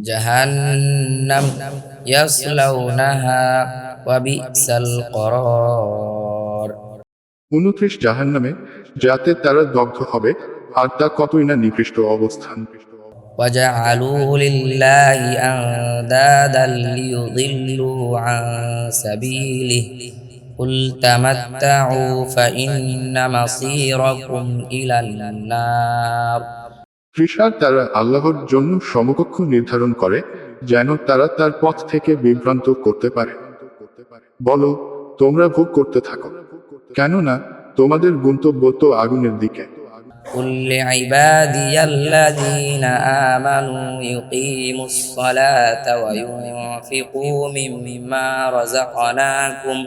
جهنم يصلونها وبئس القرار উনত্রিশ জাহান্নামে যাতে তারা দগ্ধ হবে আর তা কতই না নিকৃষ্ট অবস্থান وجعلوا لله أندادا ليضلوا عن سبيله قل تمتعوا فإن مصيركم إلى النار তৃষার তারা আল্লাহর জন্য সমকক্ষ নির্ধারণ করে যেন তারা তার পথ থেকে বিভ্রান্ত করতে পারে বলো তোমরা ভোগ করতে থাকো কেননা তোমাদের গন্তব্য তো আগুনের দিকে قل لعبادي الذين آمنوا يقيموا الصلاة وينفقوا مما رزقناكم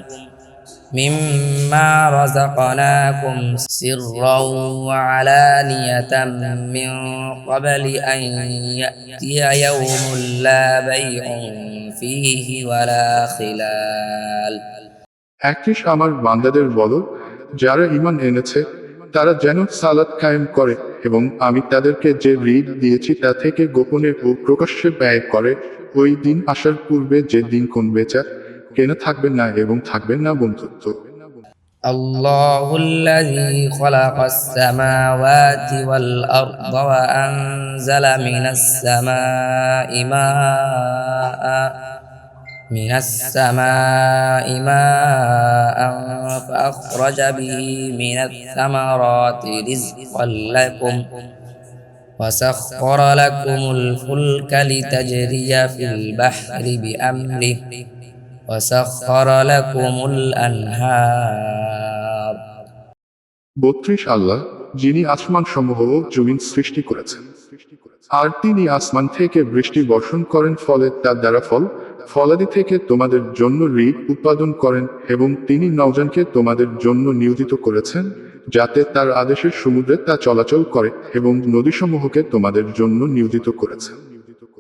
مما رزقناكم سرا وعلانية من قبل أن يأتي يوم لا بيع فيه ولا خلال একত্রিশ আমার বান্দাদের বলো যারা ইমান এনেছে তারা যেন সালাত কায়েম করে এবং আমি তাদেরকে যে ঋণ দিয়েছি তা থেকে গোপনে ও প্রকাশ্যে ব্যয় করে ওই দিন আসার পূর্বে যে দিন কোন বেচা কেনা থাকবে না এবং থাকবে না বন্ধুত্ব الله الذي خلق السماوات والأرض وأنزل من السماء ماء من السماء ماء فأخرج به من الثمرات رزقا لكم وسخر لكم الفلك لتجري في البحر بأمره وسخر لكم الأنهار বত্রিশ আল্লাহ যিনি আসমান সমূহ ও জমিন সৃষ্টি করেছেন আর তিনি আসমান থেকে বৃষ্টি বর্ষণ করেন ফলে তার দ্বারা ফল ফলাদি থেকে তোমাদের জন্য ঋণ উৎপাদন করেন এবং তিনি নৌজানকে তোমাদের জন্য নিয়োজিত করেছেন যাতে তার আদেশের সমুদ্রে তা চলাচল করে এবং নদীসমূহকে তোমাদের জন্য নিয়োজিত করেছেন